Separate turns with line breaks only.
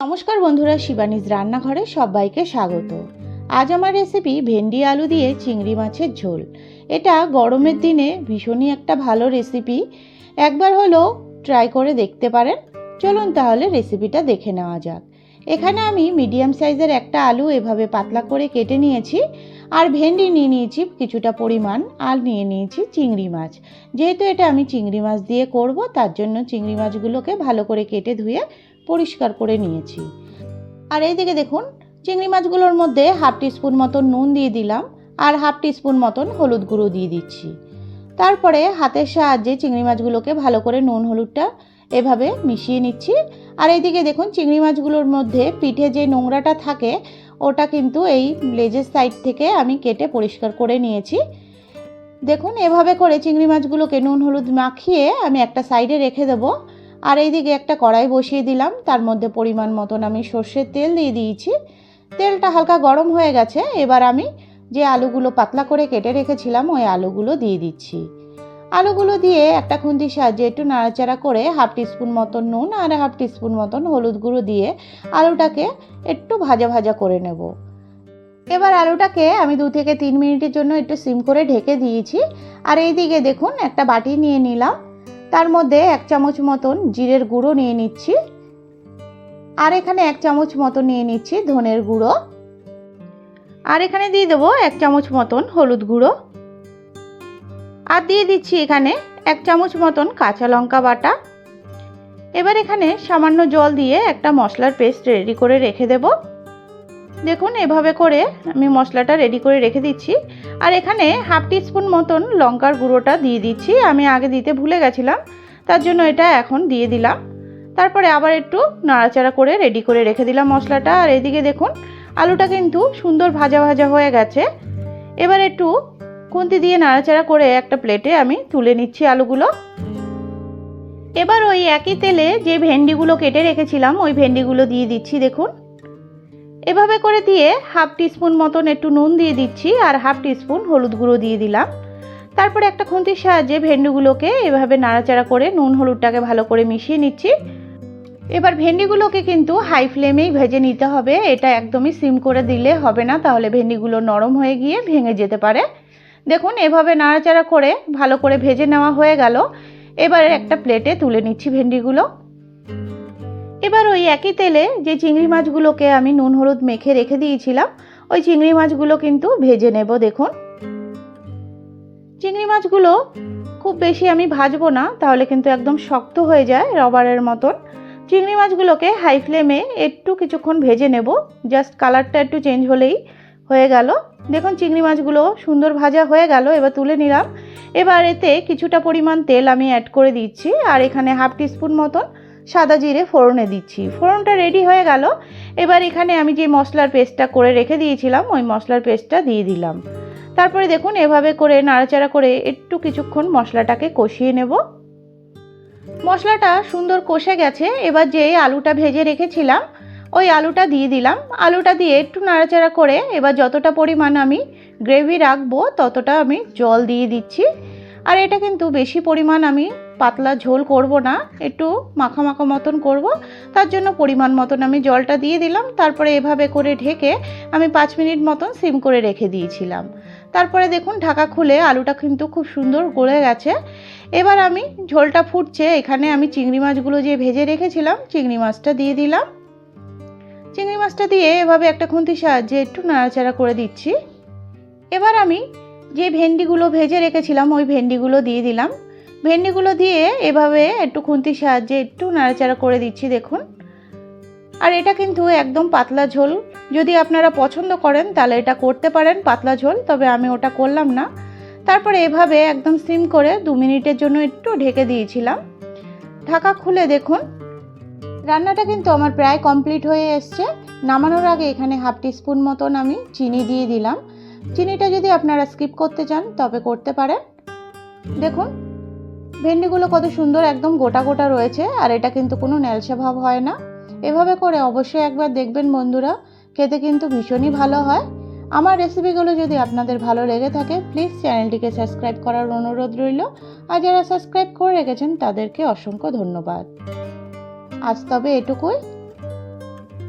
নমস্কার বন্ধুরা, শিবানীজ রান্নাঘরে সবাইকে স্বাগত। আজ আমার রেসিপি ভেন্ডি আলু দিয়ে চিংড়ি মাছের ঝোল। এটা গরমের দিনে ভীষণই একটা ভালো রেসিপি একবার হলো ট্রাই করে দেখতে পারেন। চলুন তাহলে রেসিপিটা দেখে নেওয়া যাক। এখানে আমি মিডিয়াম সাইজের একটা আলু এভাবে পাতলা করে কেটে নিয়েছি। আর ভেন্ডি নিয়ে নিয়েছি কিছুটা পরিমাণ, আর নিয়ে নিয়েছি চিংড়ি মাছ। যেহেতু এটা আমি চিংড়ি মাছ দিয়ে করব, তার জন্য চিংড়ি মাছগুলোকে ভালো করে কেটে ধুয়ে পরিষ্কার করে নিয়েছি। আর এইদিকে দেখুন, চিংড়ি মাছগুলোর মধ্যে হাফ টিস্পুন মতন নুন দিয়ে দিলাম, আর হাফ টিস্পুন মতন হলুদ গুঁড়ো দিয়ে দিচ্ছি। তারপরে হাতের সাহায্যে চিংড়ি মাছগুলোকে ভালো করে নুন হলুদটা এভাবে মিশিয়ে নিচ্ছি। আর এইদিকে দেখুন, চিংড়ি মাছগুলোর মধ্যে পিঠে যে নোংরাটা থাকে ওটা কিন্তু এই লেজের সাইড থেকে আমি কেটে পরিষ্কার করে নিয়েছি। দেখুন, এভাবে করে চিংড়ি মাছগুলোকে নুন, হলুদ মাখিয়ে আমি একটা সাইডে রেখে দেবো। আর এইদিকে একটা কড়াই বসিয়ে দিলাম। তার মধ্যে পরিমাণ মতন আমি সর্ষের তেল দিয়ে দিয়েছি। তেলটা হালকা গরম হয়ে গেছে। এবার আমি যে আলুগুলো পাতলা করে কেটে রেখেছিলাম, ওই আলুগুলো দিয়ে দিচ্ছি। আলুগুলো দিয়ে একটা খুন্তির সাহায্যে একটু নাড়াচাড়া করে হাফ টিস্পুন মতন নুন আর হাফ টিস্পুন মতন হলুদ গুঁড়ো দিয়ে আলুটাকে একটু ভাজা ভাজা করে নেব। এবার আলুটাকে আমি দু থেকে তিন মিনিটের জন্য একটু সিম করে ঢেকে দিয়েছি। আর এইদিকে দেখুন, একটা বাটি নিয়ে নিলাম। তার মধ্যে এক চামচ মতন জিরের গুঁড়ো নিয়ে নিচ্ছি। আর এখানে এক চামচ মতন নিয়ে নিচ্ছি ধনের গুঁড়ো। আর এখানে দিয়ে দেবো এক চামচ মতন হলুদ গুঁড়ো। আর দিয়ে দিচ্ছি এখানে এক চামচ মতন কাঁচা লঙ্কা বাটা। এবার এখানে সামান্য জল দিয়ে একটা মশলার পেস্ট রেডি করে রেখে দেব। দেখুন, এভাবে করে আমি মশলাটা রেডি করে রেখে দিচ্ছি। আর এখানে হাফ টিস্পুন মতন লঙ্কার গুঁড়োটা দিয়ে দিচ্ছি। আমি আগে দিতে ভুলে গেছিলাম, তার জন্য এটা এখন দিয়ে দিলাম। তারপরে আবার একটু নাড়াচাড়া করে রেডি করে রেখে দিলাম মশলাটা। আর এদিকে দেখুন, আলুটা কিন্তু সুন্দর ভাজা ভাজা হয়ে গেছে। এবার একটু খুন্তি দিয়ে নাড়াচাড়া করে একটা প্লেটে আমি তুলে নিচ্ছি আলুগুলো। এবার ওই একই তেলে যে ভেন্ডিগুলো কেটে রেখেছিলাম, ওই ভেন্ডিগুলো দিয়ে দিচ্ছি, দেখুন। এভাবে করে দিয়ে হাফ টিস্পুন মতন একটু নুন দিয়ে দিচ্ছি আর হাফ টিস্পুন হলুদ গুঁড়ো দিয়ে দিলাম। তারপরে একটা খুন্তির সাহায্যে ভেন্ডিগুলোকে এভাবে নাড়াচাড়া করে নুন হলুদটাকে ভালো করে মিশিয়ে নিচ্ছি। এবার ভেন্ডিগুলোকে কিন্তু হাই ফ্লেমেই ভেজে নিতে হবে। এটা একদমই সিম করে দিলে হবে না, তাহলে ভেন্ডিগুলো নরম হয়ে গিয়ে ভেঙে যেতে পারে। দেখুন, এভাবে নাড়াচাড়া করে ভালো করে ভেজে নেওয়া হয়ে গেল। এবার একটা প্লেটে তুলে নিচ্ছি ভেন্ডিগুলো। এবার ওই একই তেলে যে চিংড়ি মাছগুলোকে আমি নুন, হলুদ মেখে রেখে দিয়েছিলাম, ওই চিংড়ি মাছগুলো কিন্তু ভেজে নেব, দেখুন। চিংড়ি মাছগুলো খুব বেশি আমি ভাজবো না, তাহলে কিন্তু একদম শক্ত হয়ে যায় রবারের মতন। চিংড়ি মাছগুলোকে হাই ফ্লেমে একটু কিছুক্ষণ ভেজে নেব, জাস্ট কালারটা একটু চেঞ্জ হলেই। হয়ে গেল। দেখুন, চিংড়ি মাছগুলো সুন্দর ভাজা হয়ে গেল, এবার তুলে নিলাম। এবার এতে কিছুটা পরিমাণ তেল আমি অ্যাড করে দিচ্ছি, আর এখানে হাফ টিস্পুন মতন সাদা জিরে ফোড়নে দিচ্ছি। ফোড়নটা রেডি হয়ে গেল। এবার এখানে আমি যে মশলার পেস্টটা করে রেখে দিয়েছিলাম, ওই মশলার পেস্টটা দিয়ে দিলাম। তারপরে দেখুন, এভাবে করে নাড়াচাড়া করে একটু কিছুক্ষণ মশলাটাকে কষিয়ে নেব। মশলাটা সুন্দর কষে গেছে। এবার যে আলুটা ভেজে রেখেছিলাম ওই আলুটা দিয়ে দিলাম। আলুটা দিয়ে একটু নাড়াচাড়া করে এবার যতটা পরিমাণ আমি গ্রেভি রাখব, ততটা আমি জল দিয়ে দিচ্ছি। আর এটা কিন্তু বেশি পরিমাণ আমি পাতলা ঝোল করব না, একটু মাখা মাখা মতন করব। তার জন্য পরিমাণ মতন আমি জলটা দিয়ে দিলাম। তারপরে এভাবে করে ঢেকে আমি পাঁচ মিনিট মতন সিম করে রেখে দিয়েছিলাম। তারপরে দেখুন ঢাকা খুলে আলুটা কিন্তু খুব সুন্দর গলে গেছে। এবার আমি ঝোলটা ফুটছে। এখানে আমি চিংড়ি মাছগুলো যে ভেজে রেখেছিলাম, চিংড়ি মাছটা দিয়ে দিলাম। চিংড়ি মাছটা দিয়ে এভাবে একটা খুন্তির সাহায্যে একটু নাড়াচাড়া করে দিচ্ছি। এবার আমি যে ভেন্ডিগুলো ভেজে রেখেছিলাম, ওই ভেন্ডিগুলো দিয়ে দিলাম। ভেন্ডিগুলো দিয়ে এভাবে একটু খুন্তির সাহায্যে একটু নাড়াচাড়া করে দিচ্ছি, দেখুন। আর এটা কিন্তু একদম পাতলা ঝোল। যদি আপনারা পছন্দ করেন, তাহলে এটা করতে পারেন, পাতলা ঝোল, তবে আমি ওটা করলাম না। তারপরে এভাবে একদম সিম করে দু মিনিটের জন্য একটু ঢেকে দিয়েছিলাম। ঢাকা খুলে দেখুন রান্নাটা কিন্তু আমার প্রায় কমপ্লিট হয়ে এসছে। নামানোর আগে এখানে হাফ টিস্পুন মতন আমি চিনি দিয়ে দিলাম। চিনিটা যদি আপনারা স্কিপ করতে চান, তবে করতে পারেন। দেখুন, ভেন্ডিগুলো কত সুন্দর একদম গোটা গোটা রয়েছে, আর এটা কিন্তু কোনো ন্যালসা ভাব হয় না। এভাবে করে অবশ্যই একবার দেখবেন বন্ধুরা, খেতে কিন্তু ভীষণই ভালো হয়। আমার রেসিপিগুলো যদি আপনাদের ভালো লেগে থাকে, প্লিজ চ্যানেলটিকে সাবস্ক্রাইব করার অনুরোধ রইল। আর যারা সাবস্ক্রাইব করে রেখেছেন, তাদেরকে অসংখ্য ধন্যবাদ। আজ তবে এটুকুই।